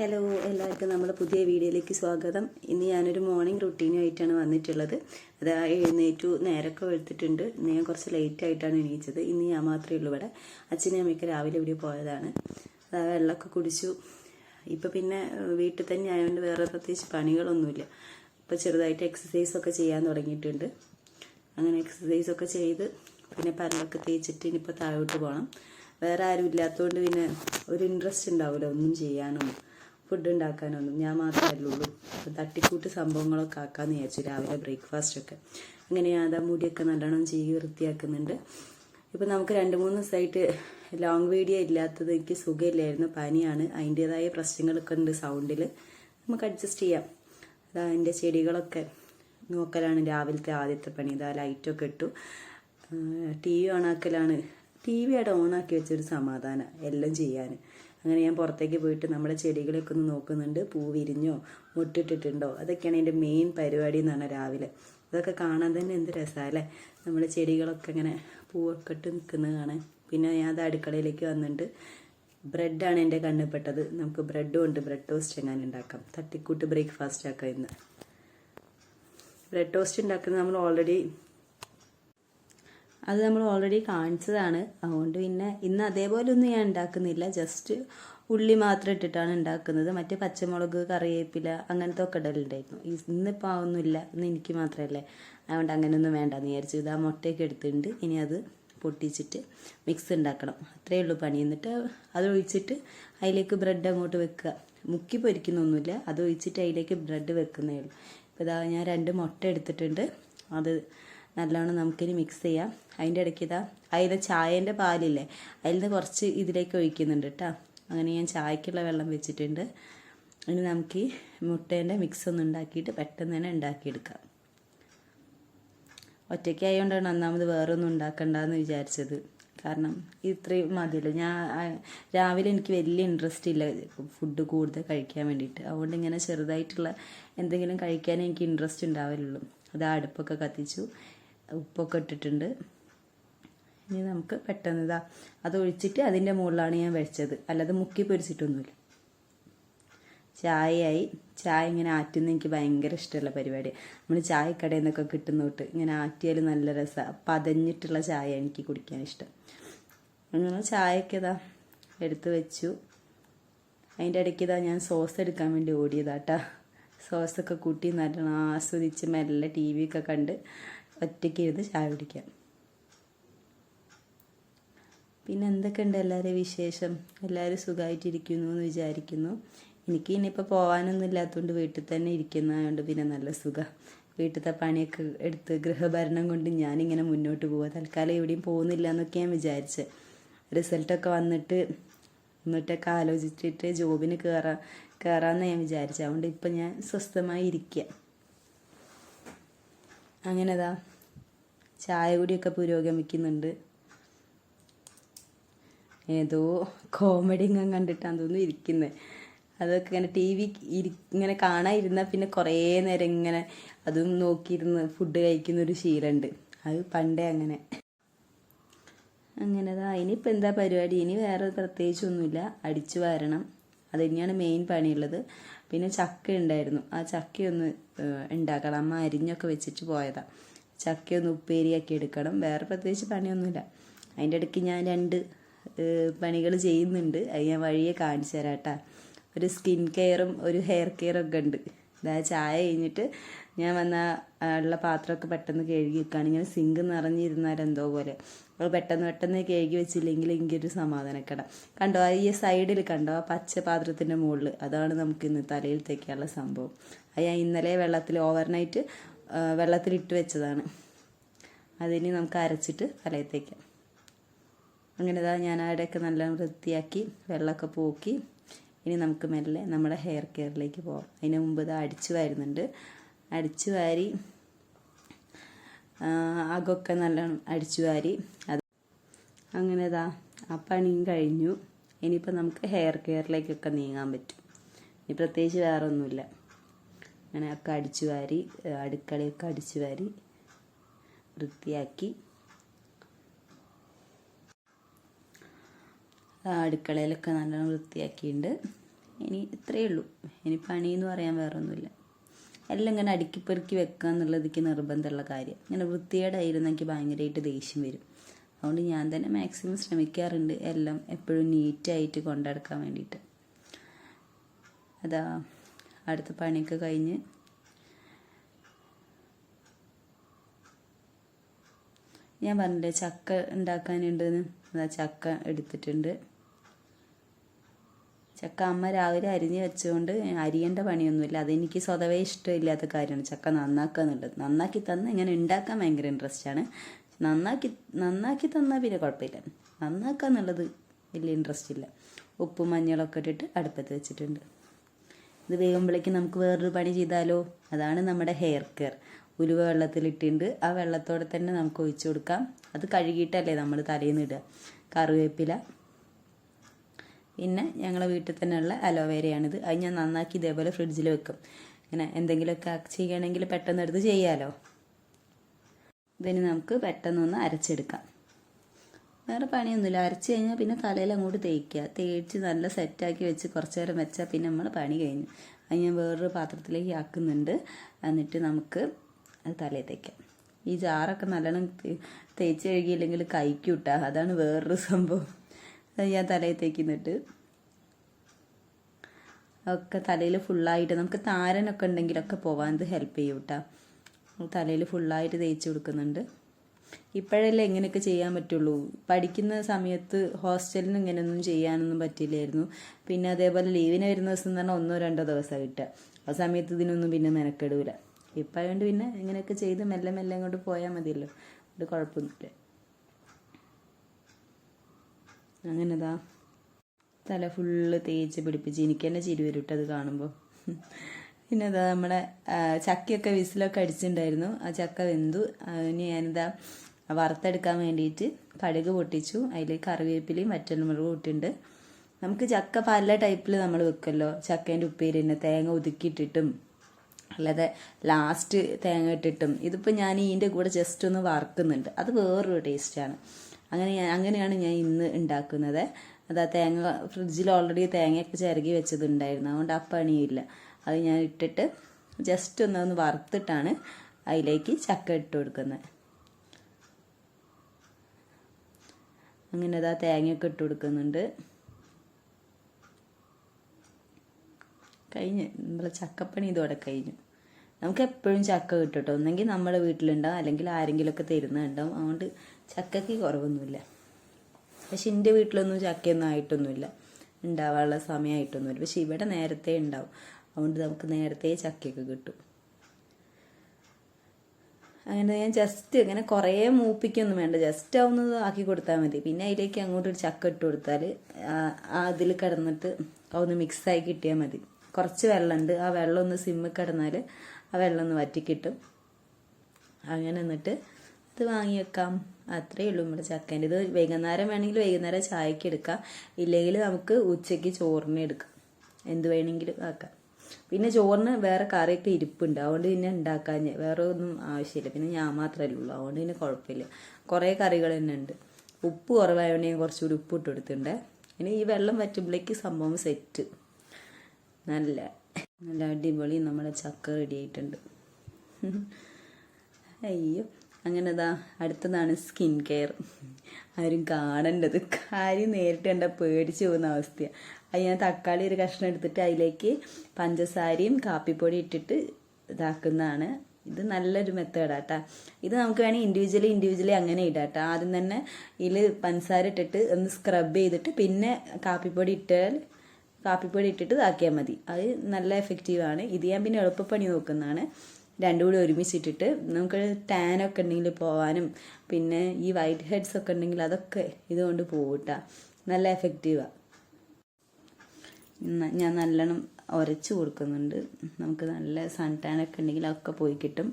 Hello എല്ലാവർക്കും നമ്മുടെ പുതിയ വീഡിയോയിലേക്ക് സ്വാഗതം. ഇന്ന് ഞാനൊരു മോർണിംഗ് റുട്ടീനുമായിട്ടാണ് വന്നിട്ടുള്ളത്. അത് എഴുന്നേറ്റു നേരൊക്കെ വെളുത്തിട്ടുണ്ട്. ഇന്ന് ഞാൻ കുറച്ച് ലേറ്റ് ആയിട്ടാണ് എണീച്ചത്. ഇന്ന് ഞാൻ മാത്രമേ ഉള്ളൂ ഇവിടെ. അച്ഛനും അമ്മയ്ക്ക് രാവിലെ ഇവിടെ പോയതാണ്. അതാ വെള്ളമൊക്കെ കുടിച്ചു. ഇപ്പം പിന്നെ വീട്ടിൽ തന്നെ ആയതുകൊണ്ട് വേറെ പ്രത്യേകിച്ച് പണികളൊന്നുമില്ല. ഇപ്പം ചെറുതായിട്ട് എക്സസൈസൊക്കെ ചെയ്യാൻ തുടങ്ങിയിട്ടുണ്ട്. അങ്ങനെ എക്സസൈസൊക്കെ ചെയ്ത് പിന്നെ പല്ലൊക്കെ തേച്ചിട്ട് ഇനിയിപ്പോൾ താഴോട്ട് പോകണം വേറെ ആരും ഇല്ലാത്തതുകൊണ്ട് പിന്നെ ഒരു ഇൻട്രസ്റ്റ് ഉണ്ടാവില്ല ഒന്നും ചെയ്യാനൊന്നും. ഫുഡ് ഉണ്ടാക്കാനൊന്നും ഞാൻ മാത്രമേ ഉള്ളൂ. അപ്പോൾ തട്ടിക്കൂട്ട് സംഭവങ്ങളൊക്കെ ആക്കാമെന്ന് വിചാരിച്ചു രാവിലെ ബ്രേക്ക്ഫാസ്റ്റ് ഒക്കെ. അങ്ങനെ അതാ മുടിയൊക്കെ നല്ലോണം ചെയ്ത് വൃത്തിയാക്കുന്നുണ്ട്. ഇപ്പം നമുക്ക് രണ്ട് മൂന്ന് ദിവസമായിട്ട് ലോങ് വീഡിയോ ഇല്ലാത്തത് എനിക്ക് സുഖമില്ലായിരുന്നു പനിയാണ്. അതിന്റെതായ പ്രശ്നങ്ങളൊക്കെ ഉണ്ട് സൗണ്ടിൽ നമുക്ക് അഡ്ജസ്റ്റ് ചെയ്യാം. അതാ എന്റെ ചെടികളൊക്കെ നോക്കലാണ് രാവിലത്തെ ആദ്യത്തെ പണി. ഇതാ ലൈറ്റൊക്കെ ഇട്ടു. ടി വി ഓണാക്കലാണ് ടി വി അവിടെ ഓണാക്കി വെച്ചൊരു സമാധാനം എല്ലാം ചെയ്യാൻ അങ്ങനെ ഞാൻ പുറത്തേക്ക് പോയിട്ട് നമ്മുടെ ചെടികളൊക്കെ ഒന്ന് നോക്കുന്നുണ്ട്. പൂ വിരിഞ്ഞോ മുട്ടിട്ടിട്ടുണ്ടോ? അതൊക്കെയാണ് എന്റെ മെയിൻ പരിപാടി എന്നാണ് രാവിലെ. അതൊക്കെ കാണാൻ തന്നെ എന്ത് രസമല്ലേ നമ്മുടെ ചെടികളൊക്കെ ഇങ്ങനെ പൂവൊക്കെ ഇട്ട് നിൽക്കുന്നത് കാണാൻ. പിന്നെ ഞാൻ അത് അടുക്കളയിലേക്ക് വന്നിട്ടുണ്ട്. ബ്രെഡാണ് എന്റെ കണ്ണിൽപ്പെട്ടത്. നമുക്ക് ബ്രെഡും ഉണ്ട്. ബ്രെഡ് ടോസ്റ്റ് എങ്ങനെ ഉണ്ടാക്കാം. തട്ടിക്കൂട്ട് ബ്രേക്ക്ഫാസ്റ്റ് ആക്കാം ഇന്ന്. ബ്രെഡ് ടോസ്റ്റ് ഉണ്ടാക്കുന്നത് നമ്മൾ ഓൾറെഡി അത് നമ്മൾ ഓൾറെഡി കാണിച്ചതാണ്. അതുകൊണ്ട് പിന്നെ ഇന്ന് അതേപോലെ ഒന്നും ഞാൻ ഉണ്ടാക്കുന്നില്ല. ജസ്റ്റ് ഉള്ളി മാത്രം ഇട്ടിട്ടാണ് ഉണ്ടാക്കുന്നത്. മറ്റേ പച്ചമുളക് കറിവേപ്പില അങ്ങനത്തെ ഒക്കെ ഇടലുണ്ടായിരുന്നു ഇന്നിപ്പോൾ ആവുന്നില്ല ഇന്ന് എനിക്ക് മാത്രമല്ലേ അതുകൊണ്ട് അങ്ങനെയൊന്നും വേണ്ടെന്ന് വിചാരിച്ചു. ഇത് ആ മുട്ടയൊക്കെ എടുത്തിട്ടുണ്ട്. ഇനി അത് പൊട്ടിച്ചിട്ട് മിക്സ് ഉണ്ടാക്കണം. അത്രയേ ഉള്ളൂ പണി. എന്നിട്ട് അത് ഒഴിച്ചിട്ട് അതിലേക്ക് ബ്രെഡ് അങ്ങോട്ട് വെക്കുക. മുക്കി പൊരിക്കുന്നൊന്നുമില്ല. അത് ഒഴിച്ചിട്ട് അതിലേക്ക് ബ്രെഡ് വെക്കുന്നേ ഉള്ളൂ. ഇപ്പോൾ ഇതാ ഞാൻ രണ്ട് മുട്ട എടുത്തിട്ടുണ്ട്. അത് നല്ലോണം നമുക്കിനി മിക്സ് ചെയ്യാം. അതിന്റെ ഇടയ്ക്ക് ഇതാ അതിന്റെ ചായേന്റെ പാലില്ലേ അതിൽ നിന്ന് കുറച്ച് ഇതിലേക്ക് ഒഴിക്കുന്നുണ്ട് കേട്ടോ അങ്ങനെ ഞാൻ ചായക്കുള്ള വെള്ളം വെച്ചിട്ടുണ്ട്. ഇനി നമുക്ക് ഈ മുട്ടേന്റെ മിക്സ് ഒന്ന് ഉണ്ടാക്കിയിട്ട് പെട്ടെന്ന് തന്നെ ഉണ്ടാക്കിയെടുക്കാം. ഒറ്റയ്ക്കായതുകൊണ്ടാണ് ഒന്നാമത് വേറൊന്നും ഉണ്ടാക്കണ്ടെന്ന് വിചാരിച്ചത്. കാരണം ഇത്രയും മതിയല്ലോ. ഞാൻ രാവിലെ എനിക്ക് വലിയ ഇൻട്രസ്റ്റ് ഇല്ല ഫുഡ് കൂടുതൽ കഴിക്കാൻ വേണ്ടിയിട്ട്. അതുകൊണ്ട് ഇങ്ങനെ ചെറുതായിട്ടുള്ള എന്തെങ്കിലും കഴിക്കാൻ എനിക്ക് ഇൻട്രസ്റ്റ് ഉണ്ടാവലുള്ളൂ. അത് അടുപ്പൊക്കെ കത്തിച്ചു. ഉപ്പൊക്കെ ഇട്ടിട്ടുണ്ട്. ഇനി നമുക്ക് പെട്ടെന്ന് ഇതാ അത് ഒഴിച്ചിട്ട് അതിന്റെ മുകളിലാണ് ഞാൻ വെച്ചത്. അല്ലാതെ മുക്കി പൊരിച്ചിട്ടൊന്നുമില്ല. ചായയായി. ചായ ഇങ്ങനെ ആറ്റുന്ന എനിക്ക് ഭയങ്കര ഇഷ്ടമുള്ള പരിപാടി നമ്മൾ ചായക്കടയിൽ നിന്നൊക്കെ കിട്ടുന്ന തൊട്ട് ഇങ്ങനെ ആറ്റിയാൽ നല്ല രസമാണ് പതഞ്ഞിട്ടുള്ള ചായ എനിക്ക് കുടിക്കാൻ ഇഷ്ടം. അങ്ങനെ ചായയൊക്കെ ഇതാ എടുത്ത് വെച്ചു. അതിന്റെ ഇടയ്ക്ക് ഇതാ ഞാൻ സോസ് എടുക്കാൻ വേണ്ടി ഓടിയതാട്ടാ. സോസൊക്കെ കൂട്ടി നല്ല ആസ്വദിച്ച് മെല്ലെ ടി വി ഒക്കെ കണ്ട് ഒറ്റയ്ക്ക് ഇരുന്ന് ചായ കുടിക്കാം. പിന്നെ എന്തൊക്കെയുണ്ട് എല്ലാവരും വിശേഷം? എല്ലാവരും സുഖമായിട്ടിരിക്കുന്നു എന്ന് വിചാരിക്കുന്നു. എനിക്ക് ഇനിയിപ്പോൾ പോകാനൊന്നും ഇല്ലാത്തതുകൊണ്ട് വീട്ടിൽ തന്നെ ഇരിക്കുന്നതുകൊണ്ട് പിന്നെ നല്ല സുഖം. വീട്ടിലത്തെ പണിയൊക്കെ എടുത്ത് ഗൃഹഭരണം കൊണ്ട് ഞാനിങ്ങനെ മുന്നോട്ട് പോവുക തൽക്കാലം എവിടെയും പോകുന്നില്ല എന്നൊക്കെ ഞാൻ വിചാരിച്ചത് റിസൾട്ടൊക്കെ വന്നിട്ട് എന്നിട്ടൊക്കെ ആലോചിച്ചിട്ട് ജോബിന് കയറാം കയറാമെന്ന് ഞാൻ വിചാരിച്ചത് അതുകൊണ്ട് ഇപ്പം ഞാൻ സ്വസ്ഥമായി ഇരിക്കുക അങ്ങനെതാ. ചായ കുടിയൊക്കെ പുരോഗമിക്കുന്നുണ്ട്. ഏതോ കോമഡി ഇങ്ങനെ കണ്ടിട്ടാന്ന് തോന്നുന്നു ഇരിക്കുന്നത് അതൊക്കെ ഇങ്ങനെ ടി വി ഇരി ഇങ്ങനെ കാണാതിരുന്നാൽ പിന്നെ കുറേ നേരം ഇങ്ങനെ അതും നോക്കിയിരുന്ന് ഫുഡ് കഴിക്കുന്ന ഒരു ശീലമുണ്ട് അത് പണ്ടേ അങ്ങനെ. അങ്ങനെതാ. ഇനിയിപ്പോൾ എന്താ പരിപാടി? ഇനി വേറെ പ്രത്യേകിച്ചൊന്നുമില്ല. അടിച്ചു വാരണം. അത് തന്നെയാണ് മെയിൻ പണിയുള്ളത്. പിന്നെ ചക്ക ഉണ്ടായിരുന്നു. ആ ചക്കയൊന്ന് ഉണ്ടാക്കണം. അമ്മ അരിഞ്ഞൊക്കെ വെച്ചിട്ട് പോയതാ. ചക്കയൊന്ന് ഉപ്പേരിയാക്കി എടുക്കണം. വേറെ പ്രത്യേകിച്ച് പണിയൊന്നുമില്ല. അതിന്റെ ഇടയ്ക്ക് ഞാൻ രണ്ട് പണികൾ ചെയ്യുന്നുണ്ട്. അത് ഞാൻ വഴിയെ കാണിച്ചു തരാം കേട്ടോ. ഒരു സ്കിൻ കെയറും ഒരു ഹെയർ കെയറും ഒക്കെ ഉണ്ട്. ഇതാ ചായ കഴിഞ്ഞിട്ട് ഞാൻ വന്ന ഉള്ള പാത്രമൊക്കെ പെട്ടെന്ന് കഴുകി വെക്കുകയാണ് ഇങ്ങനെ സിങ്ക് നിറഞ്ഞിരുന്നാൽ എന്തോ പോലെ. അപ്പോൾ പെട്ടെന്ന് പെട്ടെന്ന് കഴുകി വെച്ചില്ലെങ്കിൽ എനിക്കൊരു സമാധാനക്കട. കണ്ടോ ഈ സൈഡിൽ കണ്ടോ ആ പച്ച പാത്രത്തിന്റെ മുകളിൽ അതാണ് നമുക്ക് ഇന്ന് തലയിൽ തേക്കാനുള്ള സംഭവം. അത് ഞാൻ ഇന്നലെ വെള്ളത്തിൽ ഓവർനൈറ്റ് വെള്ളത്തിലിട്ട് വെച്ചതാണ്. അതിനി നമുക്ക് അരച്ചിട്ട് തലയിൽ തേക്കാം. അങ്ങനെ ഇതാ ഞാൻ അവിടെയൊക്കെ നല്ല വൃത്തിയാക്കി വെള്ളമൊക്കെ പോക്കി. ഇനി നമുക്ക് മെല്ലെ നമ്മുടെ ഹെയർ കെയറിലേക്ക് പോകാം അതിന് മുമ്പ് ഇത് അടിച്ചു വാരുന്നുണ്ട്. അടിച്ചു വാരി അകൊക്കെ നല്ലോണം അടിച്ചു വാരി. അത് അങ്ങനെ ഇതാ ആ പണിയും കഴിഞ്ഞു. ഇനിയിപ്പോൾ നമുക്ക് ഹെയർ കെയറിലേക്കൊക്കെ നീങ്ങാൻ പറ്റും. ഇനി പ്രത്യേകിച്ച് വേറെ ഒന്നുമില്ല അങ്ങനെ ഒക്കെ അടിച്ചു വാരി അടുക്കളയൊക്കെ അടിച്ചു വാരി വൃത്തിയാക്കി. അടുക്കളയിലൊക്കെ നല്ലോണം വൃത്തിയാക്കിയിട്ടുണ്ട്. ഇനി ഇത്രയേ ഉള്ളൂ. ഇനി പണി എന്ന് പറയാൻ വേറൊന്നുമില്ല. എല്ലാം ഇങ്ങനെ അടുക്കി പെറുക്കി വെക്കുക എന്നുള്ളത് എനിക്ക് നിർബന്ധമുള്ള കാര്യം. ഇങ്ങനെ വൃത്തികേടായിരുന്നു എനിക്ക് ഭയങ്കരമായിട്ട് ദേഷ്യം വരും. അതുകൊണ്ട് ഞാൻ തന്നെ മാക്സിമം ശ്രമിക്കാറുണ്ട് എല്ലാം എപ്പോഴും നീറ്റായിട്ട് കൊണ്ടെടുക്കാൻ വേണ്ടിയിട്ട്. അതാ അടുത്ത പണിയൊക്കെ കഴിഞ്ഞ്. ഞാൻ പറഞ്ഞില്ലേ ചക്ക ഉണ്ടാക്കാനുണ്ടെന്ന്? അതാ ചക്ക എടുത്തിട്ടുണ്ട്. ചക്ക അമ്മ രാവിലെ അരിഞ്ഞ് വെച്ചുകൊണ്ട് അരിയേണ്ട പണിയൊന്നുമില്ല. അതെനിക്ക് സ്വതവേ ഇഷ്ടമില്ലാത്ത കാര്യമാണ്. ചക്ക നന്നാക്കുക എന്നുള്ളത്. നന്നാക്കി തന്ന ഇങ്ങനെ ഉണ്ടാക്കാൻ ഭയങ്കര ആണ്. നന്നാക്കി നന്നാക്കി തന്നാൽ പിന്നെ കുഴപ്പമില്ല. നന്നാക്കുക എന്നുള്ളത് വലിയ ഇൻട്രസ്റ്റ് ഇല്ല. ഉപ്പും മഞ്ഞളൊക്കെ ഇട്ടിട്ട് അടുപ്പത്ത് വെച്ചിട്ടുണ്ട്. ഇത് വേകുമ്പോഴേക്ക് നമുക്ക് വേറൊരു പണി ചെയ്താലോ? അതാണ് നമ്മുടെ ഹെയർ കെയർ ഉലുവ വെള്ളത്തിലിട്ടുണ്ട്. ആ വെള്ളത്തോടെ തന്നെ നമുക്ക് ഒഴിച്ചു കൊടുക്കാം. അത് കഴുകിയിട്ടല്ലേ നമ്മൾ തലേന്ന് ഇടുക. കറിവേപ്പില പിന്നെ ഞങ്ങളെ വീട്ടിൽ തന്നെയുള്ള അലോവേരയാണിത്. അത് ഞാൻ നന്നാക്കി ഇതേപോലെ ഫ്രിഡ്ജിൽ വെക്കും. ഇങ്ങനെ എന്തെങ്കിലുമൊക്കെ ചെയ്യണമെങ്കിൽ പെട്ടെന്ന് എടുത്ത് ചെയ്യാമല്ലോ ഇതിന് നമുക്ക് പെട്ടെന്നൊന്ന് അരച്ചെടുക്കാം. വേറെ പണിയൊന്നുമില്ല. അരച്ച് കഴിഞ്ഞാൽ പിന്നെ തലയിൽ അങ്ങോട്ട് തേക്കുക. തേച്ച് നല്ല സെറ്റാക്കി വെച്ച് കുറച്ച് നേരം വെച്ചാൽ പിന്നെ നമ്മൾ പണി കഴിഞ്ഞു. അത് ഞാൻ വേറൊരു പാത്രത്തിലേക്ക് ആക്കുന്നുണ്ട്. എന്നിട്ട് നമുക്ക് അത് തലയിൽ തേക്കാം. ഈ ജാറൊക്കെ നല്ലോണം തേച്ച് കഴുകിയില്ലെങ്കിൽ കൈക്കൂട്ടാ അതാണ് വേറൊരു സംഭവം. ഞാൻ തലയിൽ തേക്കുന്നിട്ട്. ഒക്കെ തലയിൽ ഫുള്ളായിട്ട് നമുക്ക് താരനൊക്കെ ഉണ്ടെങ്കിലൊക്കെ പോവാൻ ഇത് ഹെൽപ്പ് ചെയ്യും കേട്ടോ തലയിൽ ഫുള്ളായിട്ട് തേച്ച് കൊടുക്കുന്നുണ്ട്. ഇപ്പോഴല്ലേ ഇങ്ങനെയൊക്കെ ചെയ്യാൻ പറ്റുള്ളൂ. പഠിക്കുന്ന സമയത്ത് ഹോസ്റ്റലിന് ഇങ്ങനെയൊന്നും ചെയ്യാനൊന്നും പറ്റില്ലായിരുന്നു. പിന്നെ അതേപോലെ ലീവിന് വരുന്ന ദിവസം തന്നെ ഒന്നോ രണ്ടോ ദിവസം കിട്ടുക. ആ സമയത്ത് ഇതിനൊന്നും പിന്നെ മെനക്കെടൂല. ഇപ്പം അതുകൊണ്ട് പിന്നെ ഇങ്ങനെയൊക്കെ ചെയ്ത് മെല്ലെ മെല്ലെ അങ്ങോട്ട് പോയാൽ മതിയല്ലോ. അത് കുഴപ്പമൊന്നുമില്ല. അങ്ങനെതാ. തല ഫുള്ള് തേച്ച് പിടിപ്പിച്ച് എനിക്ക് തന്നെ ചിരി വരും അത് കാണുമ്പോൾ പിന്നെ നമ്മുടെ ചക്കയൊക്കെ വിസിലൊക്കെ അടിച്ചിട്ടുണ്ടായിരുന്നു ആ ചക്ക വെന്തു. അതിന് ഞാനിതാ വറുത്തെടുക്കാൻ വേണ്ടിയിട്ട് കടുക് പൊട്ടിച്ചു. അതിൽ കറിവേപ്പിലയും വറ്റൽമുളകും ഇട്ടിട്ടുണ്ട്. നമുക്ക് ചക്ക പല ടൈപ്പിൽ നമ്മൾ വെക്കല്ലോ. ചക്കേന്റെ ഉപ്പേരി തന്നെ തേങ്ങ ഒതുക്കിയിട്ടിട്ടും അല്ലാതെ ലാസ്റ്റ് തേങ്ങ ഇട്ടിട്ടും. ഇതിപ്പോൾ ഞാൻ ഇതിന്റെ കൂടെ ജസ്റ്റ് ഒന്ന് വറുക്കുന്നുണ്ട്. അത് വേറൊരു ടേസ്റ്റാണ് അങ്ങനെ അങ്ങനെയാണ് ഞാൻ ഇന്ന് ഉണ്ടാക്കുന്നത്. അതാ തേങ്ങ ഫ്രിഡ്ജിൽ ഓൾറെഡി തേങ്ങയൊക്കെ ചിരകി വെച്ചതുണ്ടായിരുന്നു. അതുകൊണ്ട് ആ പണിയില്ല. അത് ഞാൻ ഇട്ടിട്ട് ജസ്റ്റ് ഒന്ന് ഒന്ന് വറുത്തിട്ടാണ് അതിലേക്ക് ചക്ക ഇട്ട് കൊടുക്കുന്നത്. അങ്ങനെ അതാ തേങ്ങയൊക്കെ ഇട്ട് കൊടുക്കുന്നുണ്ട്. കഴിഞ്ഞ്. നമ്മളെ ചക്കപ്പണി ഇതോടെ കഴിഞ്ഞു. നമുക്ക് എപ്പോഴും ചക്ക കിട്ടും കേട്ടോ. ഒന്നെങ്കിൽ നമ്മുടെ വീട്ടിലുണ്ടാവും. അല്ലെങ്കിൽ ആരെങ്കിലുമൊക്കെ തരുന്നുണ്ടാവും. അതുകൊണ്ട് ചക്കയ്ക്ക് കുറവൊന്നുമില്ല. പക്ഷെ എന്റെ വീട്ടിലൊന്നും ചക്കയൊന്നും ആയിട്ടൊന്നുമില്ല. ഉണ്ടാവാനുള്ള സമയമായിട്ടൊന്നുമില്ല പക്ഷെ ഇവിടെ നേരത്തെ ഉണ്ടാവും അതുകൊണ്ട് നമുക്ക് നേരത്തെ ചക്കയൊക്കെ കിട്ടും. അങ്ങനെ ഞാൻ ജസ്റ്റ് ഇങ്ങനെ കുറേ മൂപ്പിക്കൊന്നും വേണ്ട. ജസ്റ്റ് ആവുന്നത് ആക്കി കൊടുത്താൽ മതി. പിന്നെ അതിലേക്ക് അങ്ങോട്ട് ഒരു ചക്ക ഇട്ട് കൊടുത്താൽ അതിൽ കിടന്നിട്ട് ഒന്ന് മിക്സായി കിട്ടിയാൽ മതി. കുറച്ച് വെള്ളമുണ്ട് ആ വെള്ളം ഒന്ന് സിമ്മിൽ കിടന്നാൽ ആ വെള്ളം ഒന്ന് വറ്റിക്കിട്ടും. അങ്ങനെ എന്നിട്ട് ഇത് വാങ്ങി വെക്കാം. അത്രേ ഉള്ളൂ നമ്മുടെ ചക്കേന്റെ. ഇത് വൈകുന്നേരം വേണമെങ്കിൽ വൈകുന്നേരം ചായക്ക് എടുക്കാം. ഇല്ലെങ്കിൽ നമുക്ക് ഉച്ചയ്ക്ക് ചോറിന് എടുക്കാം. എന്ത് വേണമെങ്കിലും ആക്കാം. പിന്നെ ചോറിന് വേറെ കറിയൊക്കെ ഇരിപ്പുണ്ട്. അതുകൊണ്ട് പിന്നെ ഉണ്ടാക്കാൻ വേറെ ഒന്നും ആവശ്യമില്ല. പിന്നെ ഞാൻ മാത്രമല്ലേ ഉള്ളൂ. അതുകൊണ്ട് പിന്നെ കുഴപ്പമില്ല. കുറേ കറികൾ തന്നെ ഉണ്ട്. ഉപ്പ് കുറവായതുകൊണ്ട് ഞാൻ കുറച്ചുകൂടി ഉപ്പ് ഇട്ട് കൊടുത്തിട്ടുണ്ട്. ഇനി ഈ വെള്ളം വറ്റുമ്പോഴേക്ക് സംഭവം സെറ്റ്. നല്ല നല്ല അടിപൊളി നമ്മുടെ ചക്ക റെഡി ആയിട്ടുണ്ട്. അയ്യോ. അങ്ങനെ ദാ അടുത്തതാണ് സ്കിൻ കെയർ ആരും കാണേണ്ടത്. കാര്യം നേരിട്ട് കണ്ട പേടിച്ചു പോകുന്ന അവസ്ഥയാണ് അത് ഞാൻ തക്കാളി ഒരു കഷ്ണം എടുത്തിട്ട് അതിലേക്ക് പഞ്ചസാരയും കാപ്പിപ്പൊടി ഇട്ടിട്ട് ഇതാക്കുന്നതാണ്. ഇത് നല്ലൊരു മെത്തേഡാട്ടാ ഇത് നമുക്ക് വേണമെങ്കിൽ ഇൻഡിവിജ്വലി ഇൻഡിവിജ്വലി അങ്ങനെ ഇടാട്ടോ. ആദ്യം തന്നെ ഇതിൽ പഞ്ചസാര ഇട്ടിട്ട് ഒന്ന് സ്ക്രബ് ചെയ്തിട്ട് പിന്നെ കാപ്പിപ്പൊടി ഇട്ടാൽ കാപ്പിപ്പൊടി ഇട്ടിട്ട് ഇതാക്കിയാൽ മതി. അത് നല്ല എഫക്റ്റീവാണ് ഇത് ഞാൻ പിന്നെ എളുപ്പപ്പണി നോക്കുന്നതാണ്. രണ്ടും കൂടി ഒരുമിച്ചിട്ടിട്ട് നമുക്ക് ടാനൊക്കെ ഉണ്ടെങ്കിൽ പോവാനും പിന്നെ ഈ വൈറ്റ് ഹെഡ്സ് ഒക്കെ ഉണ്ടെങ്കിൽ അതൊക്കെ ഇതുകൊണ്ട് പോകട്ട നല്ല എഫക്റ്റീവാണ് ഞാൻ നല്ലോണം ഉരച്ചു കൊടുക്കുന്നുണ്ട്. നമുക്ക് നല്ല സൺ ടാനൊക്കെ ഉണ്ടെങ്കിൽ അതൊക്കെ പോയി കിട്ടും.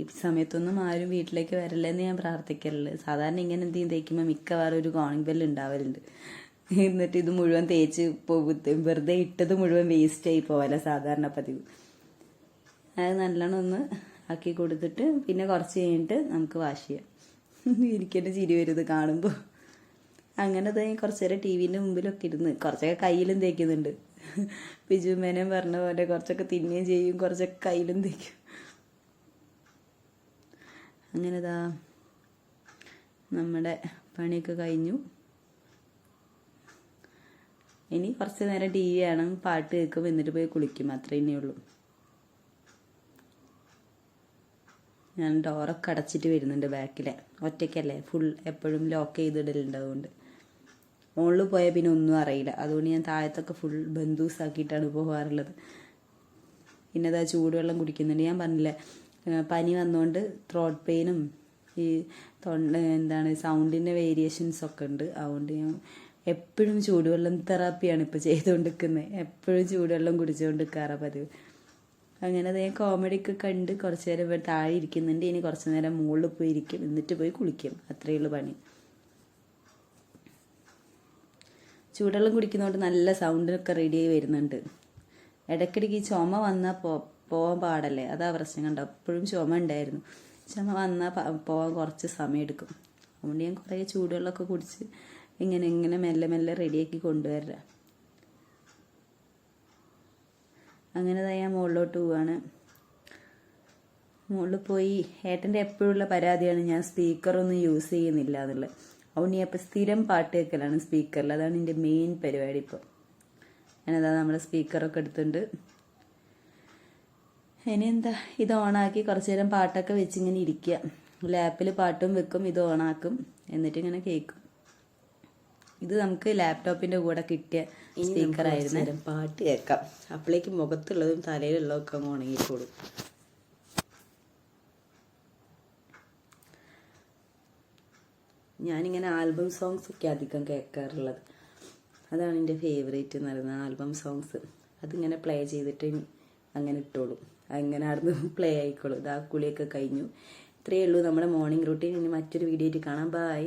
ഈ സമയത്തൊന്നും ആരും വീട്ടിലേക്ക് വരില്ലെന്ന് ഞാൻ പ്രാർത്ഥിക്കാറില്ല സാധാരണ ഇങ്ങനെ എന്തെങ്കിലും തേക്കുമ്പോൾ മിക്കവാറും ഒരു കോണിംഗ് ബെല്ല് ഉണ്ടാവലുണ്ട്. എന്നിട്ട് ഇത് മുഴുവൻ തേച്ച് വെറുതെ ഇട്ടത് മുഴുവൻ വേസ്റ്റ് ആയി പോവല സാധാരണ പതിവ്. അത് നല്ലോണം ഒന്ന് ആക്കി കൊടുത്തിട്ട് പിന്നെ കുറച്ച് കഴിഞ്ഞിട്ട് നമുക്ക് വാഷ് ചെയ്യാം. എനിക്കെന്നെ ചിരി വരുന്നത് കാണുമ്പോൾ അങ്ങനെ കുറച്ച് നേരം ടി വിന്റെ മുമ്പിലൊക്കെ ഇരുന്ന് കുറച്ചൊക്കെ കയ്യിലും തേക്കുന്നുണ്ട്. ബിജു മേനൻ പറഞ്ഞ പോലെ കുറച്ചൊക്കെ തിന്നുകയും ചെയ്യും കുറച്ചൊക്കെ കയ്യിലും തേക്കും. അങ്ങനെ ദാ നമ്മുടെ പണിയൊക്കെ കഴിഞ്ഞു. ഇനി കുറച്ച് നേരം ടി വി കാണും പാട്ട് കേൾക്കും എന്നിട്ട് പോയി കുളിക്കും. അത്രേ ഇനിയേ ഉള്ളൂ ഞാൻ ഡോറൊക്കെ അടച്ചിട്ട് വരുന്നുണ്ട് ബാക്കിലെ ഒറ്റയ്ക്കല്ലേ? ഫുൾ എപ്പോഴും ലോക്ക് ചെയ്തിടലുണ്ട് അതുകൊണ്ട് മുകളിൽ പോയാൽ പിന്നെ ഒന്നും അറിയില്ല. അതുകൊണ്ട് ഞാൻ താഴത്തൊക്കെ ഫുൾ ബന്ധൂസാക്കിയിട്ടാണ് പോകാറുള്ളത് പിന്നെ അതാ ചൂടുവെള്ളം കുടിക്കുന്നുണ്ട്. ഞാൻ പറഞ്ഞില്ലേ പനി വന്നുകൊണ്ട് ത്രോട്ട് പെയിനും ഈ തൊണ്ട എന്താണ് സൗണ്ടിന്റെ വേരിയേഷൻസ് ഒക്കെ ഉണ്ട്. അതുകൊണ്ട് ഞാൻ എപ്പോഴും ചൂടുവെള്ളം തെറാപ്പിയാണ് ഇപ്പോൾ ചെയ്തുകൊണ്ടിരിക്കുന്നത് എപ്പോഴും ചൂടുവെള്ളം കുടിച്ചുകൊണ്ട് നിൽക്കാറാണ് പതിവ്. അങ്ങനെ ഞാൻ കോമഡി ഒക്കെ കണ്ട് കുറച്ച് നേരം ഇവിടെ താഴെ ഇരിക്കുന്നുണ്ട്. ഇനി കുറച്ച് നേരം മുകളിൽ പോയി ഇരിക്കും. എന്നിട്ട് പോയി കുളിക്കും. അത്രയേ ഉള്ളൂ പണി. ചൂടുവെള്ളം കുടിക്കുന്നതുകൊണ്ട് നല്ല സൗണ്ടിനൊക്കെ റെഡി ആയി വരുന്നുണ്ട്. ഇടയ്ക്കിടയ്ക്ക് ഈ ചുമ വന്നാൽ പോ പോകാൻ പാടല്ലേ? അതാ പ്രശ്നം കണ്ടോ? എപ്പോഴും ചുമ ഉണ്ടായിരുന്നു. ചുമ വന്നാൽ പോകാൻ കുറച്ച് സമയം എടുക്കും അതുകൊണ്ട് ഞാൻ കുറേ ചൂടുവെള്ളമൊക്കെ കുടിച്ച് ഇങ്ങനെ ഇങ്ങനെ മെല്ലെ മെല്ലെ റെഡിയാക്കി കൊണ്ടുവരാം. അങ്ങനെ ഞാൻ മുകളിലോട്ട് പോവാണ്. മുകളിൽ പോയി ഏട്ടന്റെ എപ്പോഴുള്ള പരാതിയാണ് ഞാൻ സ്പീക്കറൊന്നും യൂസ് ചെയ്യുന്നില്ല എന്നുള്ളത്. അതുകൊണ്ട് ഞാൻ സ്ഥിരം പാട്ട് കേൾക്കലാണ് സ്പീക്കറിൽ. അതാണ് എന്റെ മെയിൻ പരിപാടി ഇപ്പോൾ ഞാനതാ നമ്മുടെ സ്പീക്കറൊക്കെ എടുത്തിട്ടുണ്ട് ഇനി എന്താ? ഇത് ഓണാക്കി കുറച്ച് നേരം പാട്ടൊക്കെ വെച്ചിങ്ങനെ ഇരിക്കുക. ലാപ്പിൽ പാട്ടും വെക്കും ഇത് ഓണാക്കും. എന്നിട്ട് ഇങ്ങനെ കേൾക്കും. ഇത് നമുക്ക് ലാപ്ടോപ്പിന്റെ കൂടെ കിട്ടിയ സ്പീക്കർ ആയിരുന്നു. പാട്ട് കേൾക്കാം. അപ്പോഴേക്ക് മുഖത്തുള്ളതും തലയിലുള്ളതും ഒക്കെ അങ്ങ് ഉണങ്ങിക്കോളും ഞാനിങ്ങനെ ആൽബം സോങ്സ് ഒക്കെ അധികം കേൾക്കാറുള്ളത്. അതാണ് എന്റെ ഫേവറേറ്റ് എന്ന് പറയുന്നത് ആൽബം സോങ്സ് അതിങ്ങനെ പ്ലേ ചെയ്തിട്ട് അങ്ങനെ ഇട്ടോളും. അങ്ങനെ അവിടുന്ന് പ്ലേ ആയിക്കോളും. ഇതാ കുളിയൊക്കെ കഴിഞ്ഞു. ഇത്രയേ ഉള്ളൂ. നമ്മുടെ മോർണിംഗ് റൂട്ടീൻ ഇനി മറ്റൊരു വീഡിയോ ആയിട്ട് കാണാം. ബൈ